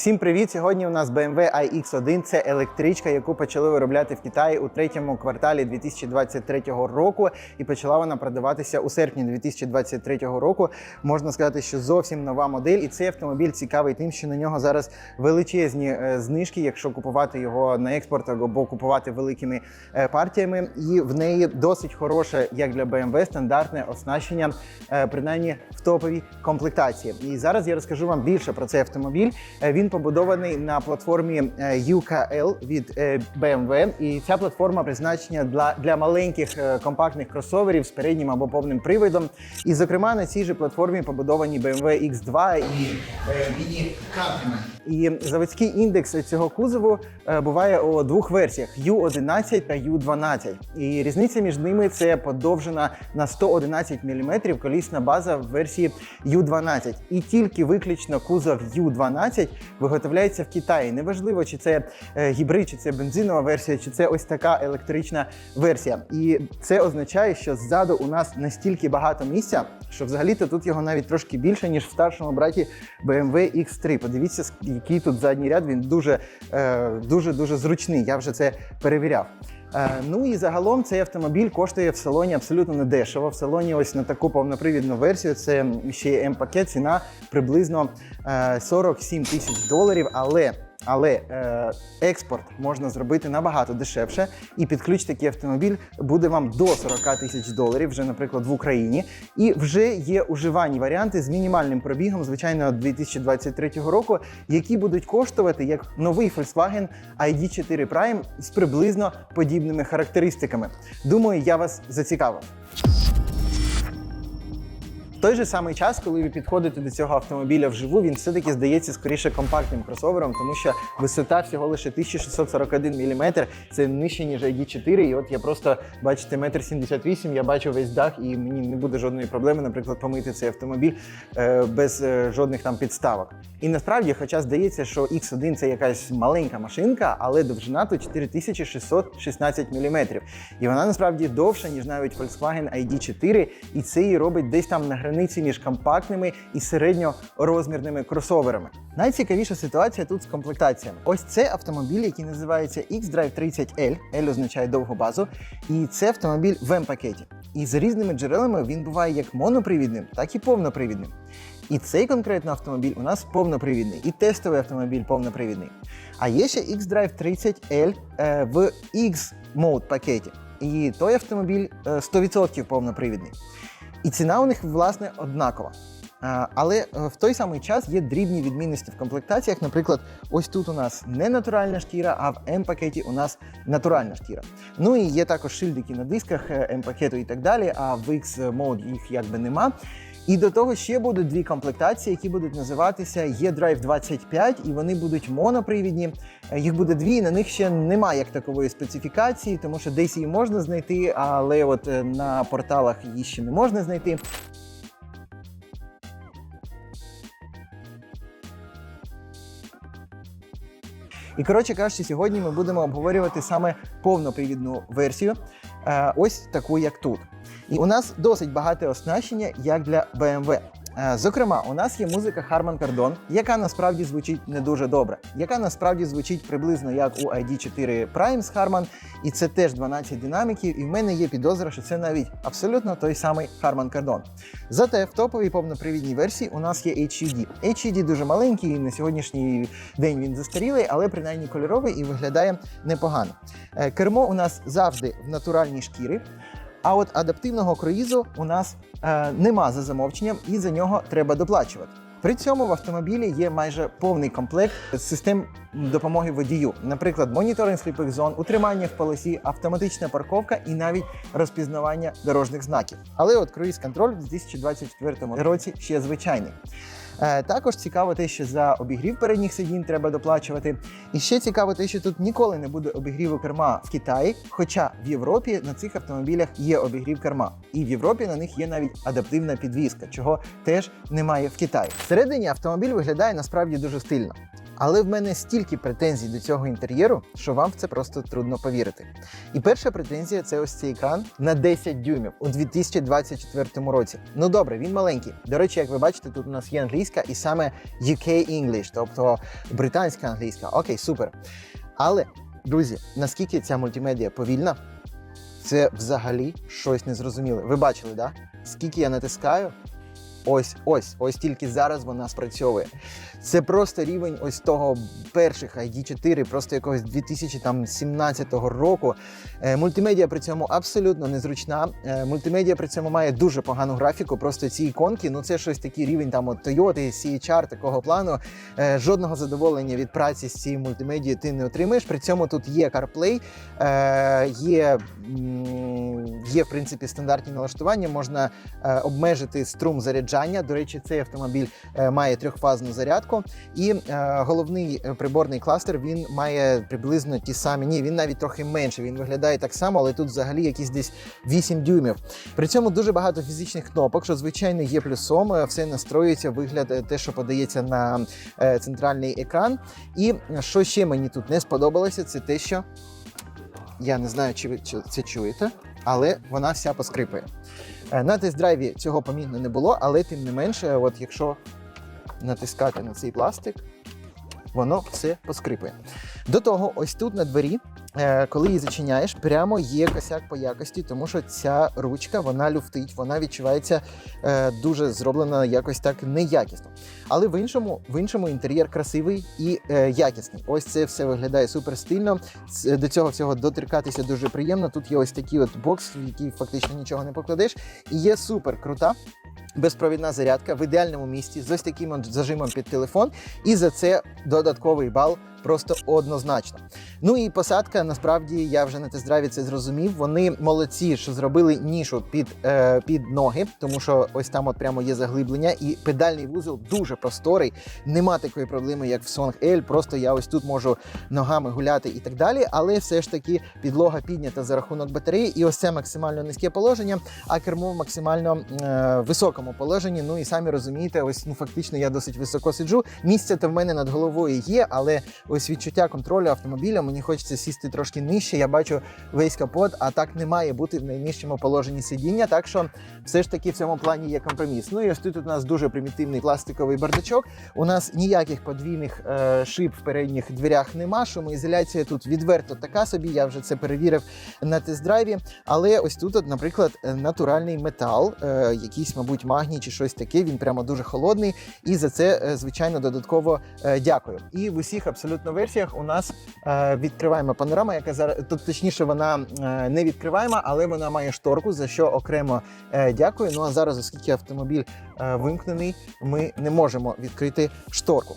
Всім привіт! Сьогодні у нас BMW iX1. Це електричка, яку почали виробляти в Китаї у третьому кварталі 2023 року. І почала вона продаватися у серпні 2023 року. Можна сказати, що зовсім нова модель. І цей автомобіль цікавий тим, що на нього зараз величезні е, знижки, якщо купувати його на експорт або купувати великими е, партіями. І в неї досить хороше, як для BMW, стандартне оснащення, е, принаймні в топовій комплектації. І зараз я розкажу вам більше про цей автомобіль. Е, Побудований на платформі е, UKL від е, BMW. І ця платформа призначена для, для маленьких е, компактних кросоверів з переднім або повним приводом. І, зокрема, на цій же платформі побудовані BMW X2 і Mini Countryman. І заводський індекс цього кузову буває у двох версіях: U11 та U12. І різниця між ними це подовжена на 111 мм колісна база в версії U12. І тільки виключно кузов U12 виготовляється в Китаї. Неважливо, чи це е, гібрид, чи це бензинова версія, чи це ось така електрична версія. І це означає, що ззаду у нас настільки багато місця, що взагалі-то тут його навіть трошки більше, ніж в старшому браті BMW X3. Подивіться, який тут задній ряд. Він дуже е, дуже дуже зручний. Я вже це перевіряв. Е, Ну і загалом цей автомобіль коштує в салоні абсолютно недешево. В салоні ось на таку повнопривідну версію. Це ще М-пакет. Ціна приблизно е, 47 тисяч доларів. Але але е, експорт можна зробити набагато дешевше, і під ключ такий автомобіль буде вам до 40 тисяч доларів, вже, наприклад, в Україні. І вже є уживані варіанти з мінімальним пробігом, звичайно, 2023 року, які будуть коштувати як новий Volkswagen ID4 Prime з приблизно подібними характеристиками. Думаю, я вас зацікавив. Той же самий час, коли ви підходите до цього автомобіля вживу, він все-таки здається скоріше компактним кросовером, тому що висота всього лише 1641 мм, це нижче, ніж ID4. І от я просто бачите, метр 78, я бачу весь дах, і мені не буде жодної проблеми, наприклад, помити цей автомобіль е, без е, жодних там підставок. І насправді, хоча здається, що X1 це якась маленька машинка, але довжина тут 4616 мм. І вона насправді довша, ніж навіть Volkswagen ID4, і це її робить десь там на границі між компактними і середньорозмірними кросоверами. Найцікавіша ситуація тут з комплектаціями. Ось це автомобіль, який називається X-Drive 30L, L означає довгу базу, і це автомобіль в М-пакеті. І за різними джерелами він буває як монопривідним, так і повнопривідним. І цей конкретно автомобіль у нас повнопривідний, і тестовий автомобіль повнопривідний. А є ще X-Drive 30L е, в X-Mode пакеті. І той автомобіль е, 100% повнопривідний. І ціна у них, власне, однакова. Але е, в той самий час є дрібні відмінності в комплектаціях. Наприклад, ось тут у нас не натуральна шкіра, а в М-пакеті у нас натуральна шкіра. Ну і є також шильдики на дисках е, М-пакету і так далі, а в X-Mode їх якби нема. І до того ще будуть дві комплектації, які будуть називатися E-Drive 25, і вони будуть монопривідні. Їх буде дві, і на них ще немає як такової специфікації, тому що десь її можна знайти, але от е, на порталах її ще не можна знайти. І коротше кажучи, сьогодні ми будемо обговорювати саме повнопривідну версію, е, ось таку, як тут. І у нас досить багате оснащення, як для BMW. Е, Зокрема, у нас є музика Harman Kardon, яка насправді звучить не дуже добре, яка насправді звучить приблизно як у ID4 Prime з Harman, і це теж 12 динаміків. І в мене є підозра, що це навіть абсолютно той самий Harman Kardon. Зате в топовій повнопривідній версії у нас є HUD. HUD дуже маленький, і на сьогоднішній день він застарілий, але принаймні кольоровий і виглядає непогано. Е, Кермо у нас завжди в натуральній шкірі. А от адаптивного круїзу у нас е, нема за замовченням, і за нього треба доплачувати. При цьому в автомобілі є майже повний комплект систем допомоги водію, наприклад, моніторинг сліпих зон, утримання в полосі, автоматична парковка і навіть розпізнавання дорожніх знаків. Але от круїз контроль в 2024 році ще звичайний. Е, Також цікаво те, що за обігрів передніх сидінь треба доплачувати. І ще цікаво те, що тут ніколи не буде обігріву керма в Китаї, хоча в Європі на цих автомобілях є обігрів керма. І в Європі на них є навіть адаптивна підвізка, чого теж немає в Китаї. Всередині автомобіль виглядає насправді дуже стильно. Але в мене стільки претензій до цього інтер'єру, що вам в це просто трудно повірити. І перша претензія це ось цей екран на 10 дюймів у 2024 році. Ну добре, він маленький. До речі, як ви бачите, тут у нас є англійська і саме UK English, тобто британська англійська. Окей, супер. Але, друзі, наскільки ця мультимедіа повільна, це взагалі щось незрозуміле. Ви бачили, да? Скільки я натискаю? Ось, ось, ось тільки зараз вона спрацьовує. Це просто рівень ось того перших ID4, просто якогось 2017 року. Е, Мультимедіа при цьому абсолютно незручна. Е, Мультимедіа при цьому має дуже погану графіку. Просто ці іконки, ну це щось такий рівень там от Toyota, CHR такого плану. Е, Жодного задоволення від праці з цією мультимедією ти не отримаєш. При цьому тут є CarPlay, є, є в принципі стандартні налаштування. Можна обмежити струм заряджання. До речі, цей автомобіль е, має трьохфазну зарядку. І е, головний е, приборний кластер він має приблизно ті самі. Ні, він навіть трохи менше. Він виглядає так само, але тут взагалі якісь десь 8 дюймів. При цьому дуже багато фізичних кнопок, що звичайно є плюсом. Все настроюється, вигляд те, що подається на центральний екран. І що ще мені тут не сподобалося, це те, що я не знаю, чи ви це чуєте, але вона вся поскрипує. Е, На тест-драйві цього помітно не було, але тим не менше, от якщо натискати на цей пластик, воно все поскрипує. До того, ось тут на двері, коли її зачиняєш, прямо є косяк по якості, тому що ця ручка вона люфтить, вона відчувається е, дуже зроблена якось так неякісно. Але в іншому, в іншому інтер'єр красивий і е, якісний. Ось це все виглядає супер стильно. До цього всього доторкатися дуже приємно. Тут є ось такий от бокс, в який фактично нічого не покладеш. І є супер крута. Безпровідна зарядка в ідеальному місці з ось таким от зажимом під телефон, і за це додатковий бал просто однозначно. Ну і посадка, насправді я вже на тест-драйві це зрозумів. Вони молодці, що зробили нішу під, е, під ноги, тому що ось там от прямо є заглиблення, і педальний вузол дуже просторий. Нема такої проблеми, як в Song L. Просто я ось тут можу ногами гуляти і так далі. Але все ж таки підлога піднята за рахунок батареї, і ось це максимально низьке положення, а кермо в максимально е, високому положенні. Ну і самі розумієте, ось ну фактично я досить високо сиджу. Місця то в мене над головою є, але ось відчуття контролю автомобіля. Мені хочеться сісти трошки нижче. Я бачу весь капот, а так не має бути в найнижчому положенні сидіння. Так що все ж таки в цьому плані є компроміс. Ну і ось тут у нас дуже примітивний пластиковий бардачок. У нас ніяких подвійних е, шиб в передніх дверях нема. Шумоізоляція тут відверто така собі. Я вже це перевірив на тест-драйві. Але ось тут, наприклад, е, натуральний метал, е, якийсь, мабуть, магній чи щось таке. Він прямо дуже холодний. І за це, е, звичайно, додатково е, дякую. І в усіх абсолютно версіях у нас е, відкриваємо панорама, яка зараз тут точніше вона е, не відкриваема, але вона має шторку, за що окремо е, дякую. Ну а зараз, оскільки автомобіль вимкнений, ми не можемо відкрити шторку.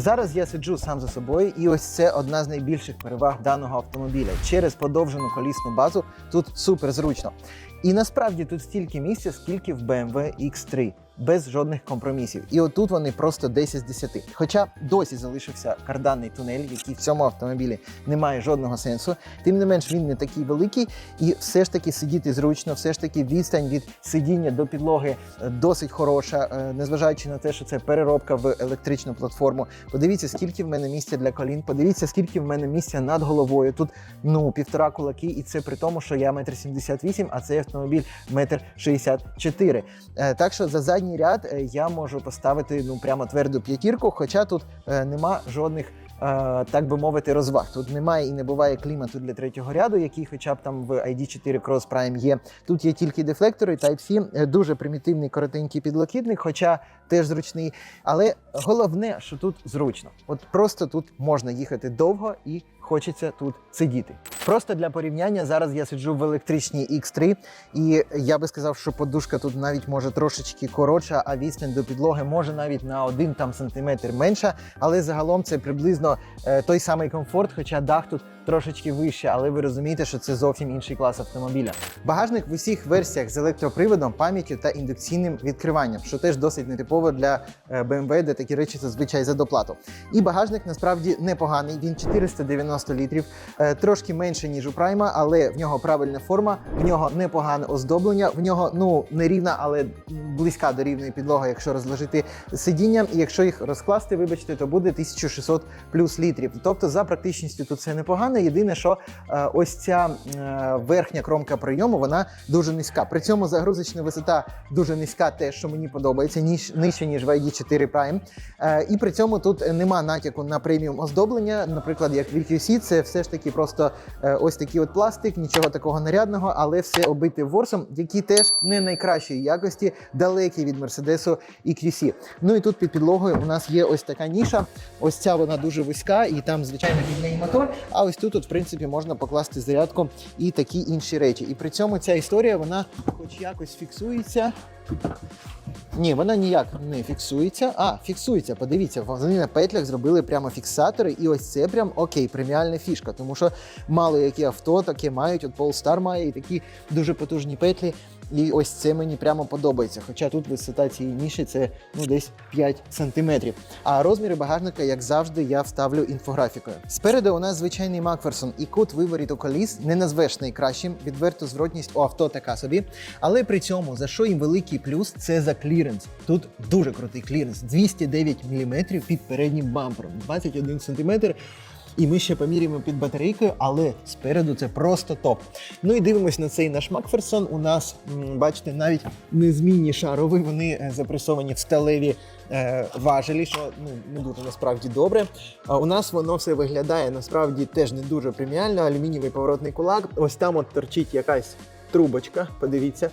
Зараз я сиджу сам за собою, і ось це одна з найбільших переваг даного автомобіля. Через подовжену колісну базу тут супер зручно. І насправді тут стільки місця, скільки в BMW X3, без жодних компромісів. І отут вони просто 10 з 10. Хоча досі залишився карданний тунель, який в цьому автомобілі не має жодного сенсу. Тим не менш, він не такий великий, і все ж таки сидіти зручно, все ж таки відстань від сидіння до підлоги е, досить хороша, е, незважаючи на те, що це переробка в електричну платформу. Подивіться, скільки в мене місця для колін. Подивіться, скільки в мене місця над головою. Тут ну півтора кулаки, і це при тому, що я метр сімдесят вісім, а цей автомобіль метр шістдесят чотири. Е, Так що за задній ряд е, я можу поставити ну прямо тверду п'ятірку, хоча тут е, нема жодних. е, Так би мовити, розваг. Тут немає і не буває клімату для третього ряду, який хоча б там в ID4 Cross Prime є. Тут є тільки дефлектори, Type-C, дуже примітивний коротенький підлокітник, хоча теж зручний. Але головне, що тут зручно. От просто тут можна їхати довго і хочеться тут сидіти. Просто для порівняння зараз я сиджу в електричній X3, і я би сказав, що подушка тут навіть може трошечки коротша, а відстань до підлоги може навіть на один там сантиметр менша. Але загалом це приблизно е, той самий комфорт, хоча дах тут трошечки вище, але ви розумієте, що це зовсім інший клас автомобіля. Багажник в усіх версіях з електроприводом, пам'яттю та індукційним відкриванням, що теж досить нетипово для е, BMW, де такі речі зазвичай за доплату. І багажник насправді непоганий. Він 490 літрів, е, трошки менше ніж у Прайма, але в нього правильна форма, в нього непогане оздоблення, в нього ну не рівна, але близька до рівної підлоги, якщо розложити сидіння. І якщо їх розкласти, вибачте, то буде 1600 плюс літрів. Тобто за практичністю тут все непогано. Єдине, що е, ось ця е, верхня кромка прийому вона дуже низька. При цьому загрузочна висота дуже низька, те, що мені подобається, ніж нижче ніж в ID4 Prime. Е, і при цьому тут нема натяку на преміум оздоблення. Наприклад, як в EQC, це все ж таки просто ось такий от пластик, нічого такого нарядного, але все оббите ворсом, які теж не найкращої якості, далекі від Мерседесу EQC. Ну і тут під підлогою у нас є ось така ніша. Ось ця вона дуже вузька, і там, звичайно, під неї мотор. А ось тут, в принципі, можна покласти зарядку і такі інші речі. І при цьому ця історія, вона хоч якось фіксується. Ні, вона ніяк не фіксується. А, фіксується. Подивіться, вони на петлях зробили прямо фіксатори, і ось це прям окей, преміальна фішка. Тому що мало які авто таке мають. От Polestar має і такі дуже потужні петлі. І ось це мені прямо подобається. Хоча тут висота цієї ніші це ну десь 5 сантиметрів. А розміри багажника, як завжди, я вставлю інфографікою. Спереду у нас звичайний Макферсон, і кут виворіту коліс не назвеш найкращим. Відверту зворотність у авто така собі. Але при цьому за що їм великий плюс, це за кліренс. Тут дуже крутий кліренс. 209 мм під переднім бампером, 21 см. І ми ще поміряємо під батарейкою, але спереду це просто топ. Ну і дивимось на цей наш Макферсон. У нас, бачите, навіть незмінні шарові, вони е, запресовані в сталеві е, важелі, що ну, не дуже насправді добре. А у нас воно все виглядає насправді теж не дуже преміально. Алюмінієвий поворотний кулак. Ось там от торчить якась трубочка. Подивіться.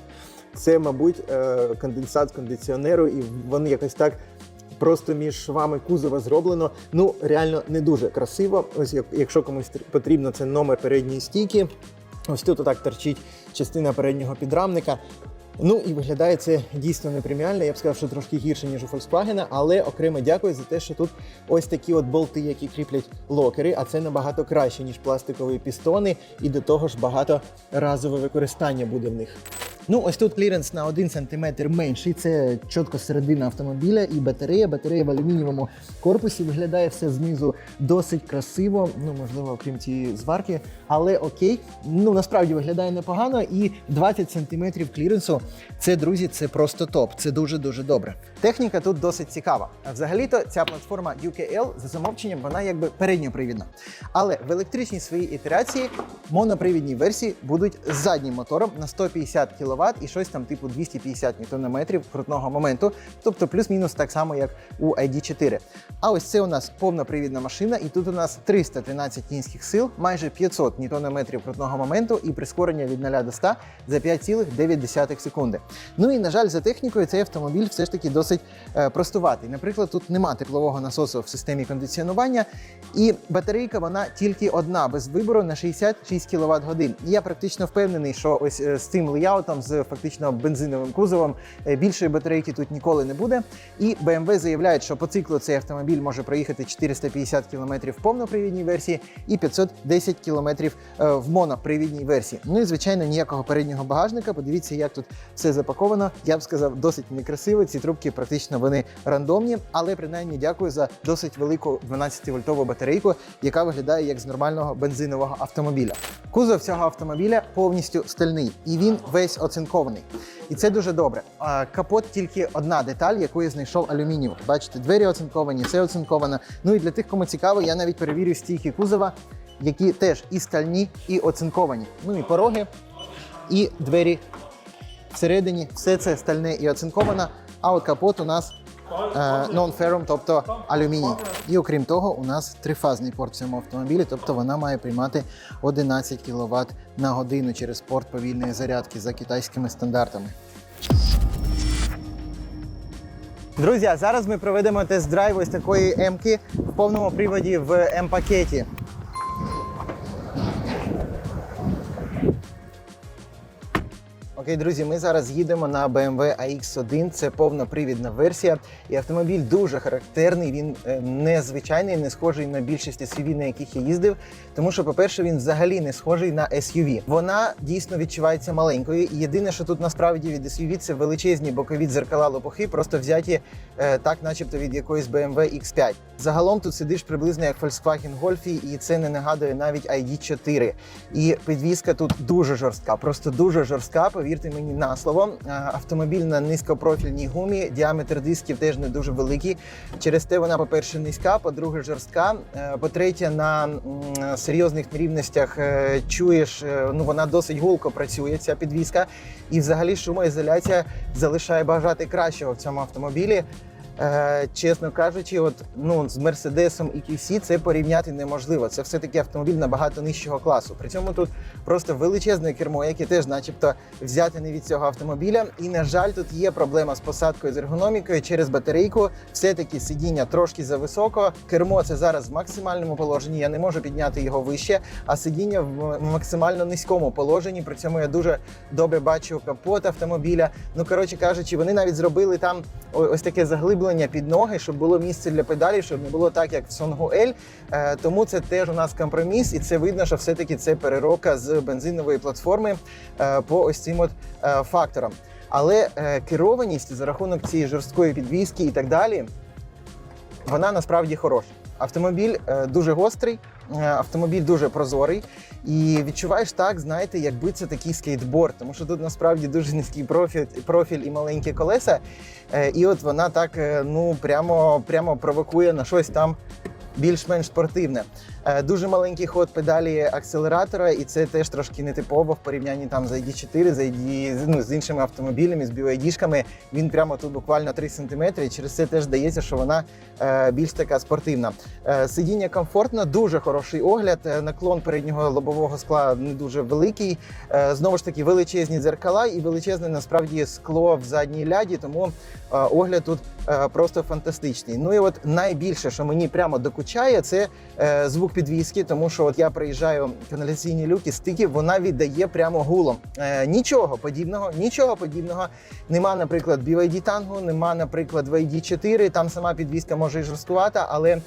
Це, мабуть, е, конденсат кондиціонеру, і вони якось так просто між швами кузова зроблено. Ну, реально не дуже красиво. Ось як- якщо комусь потрібно, це номер передньої стійки. Ось тут отак торчить частина переднього підрамника. Ну і виглядає це дійсно не преміально. Я б сказав, що трошки гірше, ніж у Volkswagen, але окремо дякую за те, що тут ось такі от болти, які кріплять локери, а це набагато краще, ніж пластикові пістони, і до того ж багаторазове використання буде в них. Ну, ось тут кліренс на 1 см менший. Це чітко середина автомобіля і батарея. Батарея в алюмінієвому корпусі виглядає все знизу досить красиво. Ну, можливо, окрім цієї зварки, але окей. Ну насправді виглядає непогано. І 20 см кліренсу. Це, друзі, це просто топ. Це дуже дуже добре. Техніка тут досить цікава. Взагалі-то ця платформа UKL за замовченням вона якби передньопривідна. Але в електричній своїй ітерації монопривідні версії будуть з заднім мотором на 150 кВт і щось там типу 250 Нм крутного моменту, тобто плюс-мінус так само, як у ID4. А ось це у нас повнопривідна машина, і тут у нас 313 кінських сил, майже 500 Нм крутного моменту і прискорення від 0 до 100 за 5,9 секунди. Ну і на жаль, за технікою цей автомобіль все ж таки досить е, простуватий. Наприклад, тут нема теплового насосу в системі кондиціонування, і батарейка вона тільки одна без вибору на 66 кВт годин. І я практично впевнений, що ось е, з цим леяутом, з фактично бензиновим кузовом, е, більшої батарейки тут ніколи не буде. І BMW заявляють, що по циклу цей автомобіль може проїхати 450 км в повнопривідній версії і 510 км е, в монопривідній версії. Ну і звичайно, ніякого переднього багажника. Подивіться, як тут все запаковано. Я б сказав, досить некрасиво. Ці трубки практично вони рандомні, але принаймні дякую за досить велику 12-вольтову батарейку, яка виглядає як з нормального бензинового автомобіля. Кузов цього автомобіля повністю стальний і він весь оцинкований. І це дуже добре. Капот тільки одна деталь, яку я знайшов алюмінієм. Бачите, двері оцинковані, все оцинковано. Ну і для тих, кому цікаво, я навіть перевірю стійки кузова, які теж і стальні, і оцинковані. Ну і пороги, і двері всередині. Все це стальне і оцинковано. А от капот у нас non-ferrum, тобто алюміній. І окрім того, у нас трифазний порт в цьому автомобілі, тобто вона має приймати 11 кВт на годину через порт повільної зарядки за китайськими стандартами. Друзі, зараз ми проведемо тест-драйв ось такої М-ки в повному приводі в М-пакеті. Окей, друзі, ми зараз їдемо на BMW AX1. Це повнопривідна версія. І автомобіль дуже характерний. Він е, незвичайний, не схожий на більшість SUV, на яких я їздив. Тому що, по-перше, він взагалі не схожий на SUV. Вона дійсно відчувається маленькою. І єдине, що тут насправді від SUV, це величезні бокові дзеркала лопухи, просто взяті е, так, начебто від якоїсь BMW X5. Загалом тут сидиш приблизно як Volkswagen Golf, і це не нагадує навіть ID4. І підвізка тут дуже жорстка, просто дуже жорстка. Повірте мені на слово. Автомобіль на низькопрофільній гумі, діаметр дисків теж не дуже великий. Через те вона, по-перше, низька, по-друге, жорстка. Е, По-третє, на серйозних нерівностях е, чуєш, е, ну вона досить гулко працює, ця підвізка. І взагалі шумоізоляція залишає бажати кращого в цьому автомобілі. Чесно кажучи, от ну з Мерседесом і QC це порівняти неможливо. Це все таки автомобіль набагато нижчого класу. При цьому тут просто величезне кермо, яке теж, начебто, взяте не від цього автомобіля. І на жаль, тут є проблема з посадкою з ергономікою через батарейку. Все таки сидіння трошки зависоко. Кермо це зараз в максимальному положенні. Я не можу підняти його вище, а сидіння в максимально низькому положенні. При цьому я дуже добре бачу капот автомобіля. Ну коротше кажучи, вони навіть зробили там ось таке заглиблення під ноги, щоб було місце для педалі, щоб не було так, як в Сонгу L. Е, Тому це теж у нас компроміс, і це видно, що все-таки це переробка з бензинової платформи е, по ось цим от е, факторам. Але е, керованість за рахунок цієї жорсткої підвіски і так далі, вона насправді хороша. Автомобіль дуже гострий, автомобіль дуже прозорий, і відчуваєш так, знаєте, якби це такий скейтборд, тому що тут насправді дуже низький профіль, профіль і маленькі колеса. І от вона так ну прямо, прямо провокує на щось там більш-менш спортивне. Е, Дуже маленький ход педалі акселератора, і це теж трошки нетипово в порівнянні там з ID4, з, ID, ну, з іншими автомобілями, з BYD-шками. Він прямо тут буквально 3 см, через це теж здається, що вона е, більш така спортивна. Е, Сидіння комфортно, дуже хороший огляд. Наклон переднього лобового скла не дуже великий. Знову ж таки, величезні дзеркала і величезне насправді скло в задній ляді, тому огляд тут просто фантастичний. Ну і от найбільше, що мені прямо докучає, це звук підвіски, тому що от я приїжджаю каналізаційні люки, стики, вона віддає прямо гулом. Е, нічого подібного, нічого подібного. Нема, наприклад, BYD Tango, нема, наприклад, VID 4, там сама підвіска може і жорсткувата, але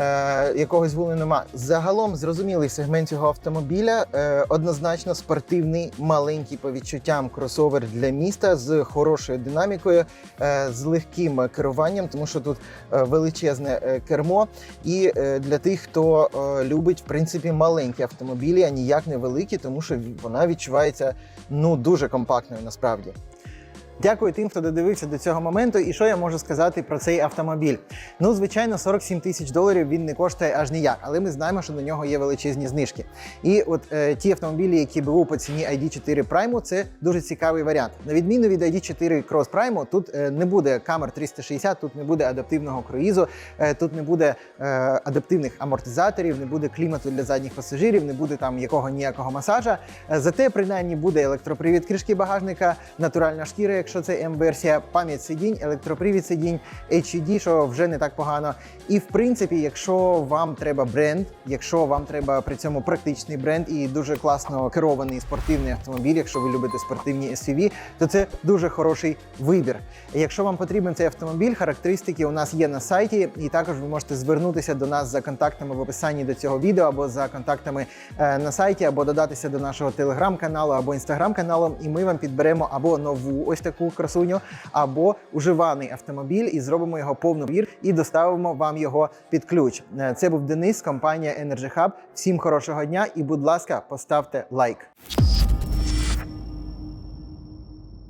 е, якогось гулу нема. Загалом зрозумілий сегмент цього автомобіля. Е, однозначно спортивний, маленький по відчуттям кросовер для міста з хорошою динамікою, е, з легким керуванням, тому що тут е, величезне е, кермо. І е, для тих, хто е, любить в принципі маленькі автомобілі, а ніяк не великі, тому що вона відчувається ну дуже компактною насправді. Дякую тим, хто додивився до цього моменту. І що я можу сказати про цей автомобіль? Ну, звичайно, 47 тисяч доларів він не коштує аж ніяк, але ми знаємо, що до нього є величезні знижки. І от е, ті автомобілі, які БУ по ціні ID4 Prime, це дуже цікавий варіант. На відміну від ID4 Cross Prime, тут е, не буде камер 360, тут не буде адаптивного круїзу, е, тут не буде е, адаптивних амортизаторів, не буде клімату для задніх пасажирів, не буде там якого ніякого масажа. Е, Зате принаймні буде електропривід кришки багажника, натуральна шкіра, якщо це М-версія, пам'ять сидінь, електропривід сидінь, HUD, що вже не так погано. І в принципі, якщо вам треба бренд, якщо вам треба при цьому практичний бренд і дуже класно керований спортивний автомобіль, якщо ви любите спортивні SUV, то це дуже хороший вибір. Якщо вам потрібен цей автомобіль, характеристики у нас є на сайті, і також ви можете звернутися до нас за контактами в описанні до цього відео або за контактами е, на сайті, або додатися до нашого телеграм-каналу або інстаграм-каналу, і ми вам підберемо або нову ось таку красуню, або уживаний автомобіль і зробимо його повну вір і доставимо вам його під ключ. Е, Це був Денис, компанія Energy Hub. Всім хорошого дня і, будь ласка, поставте лайк.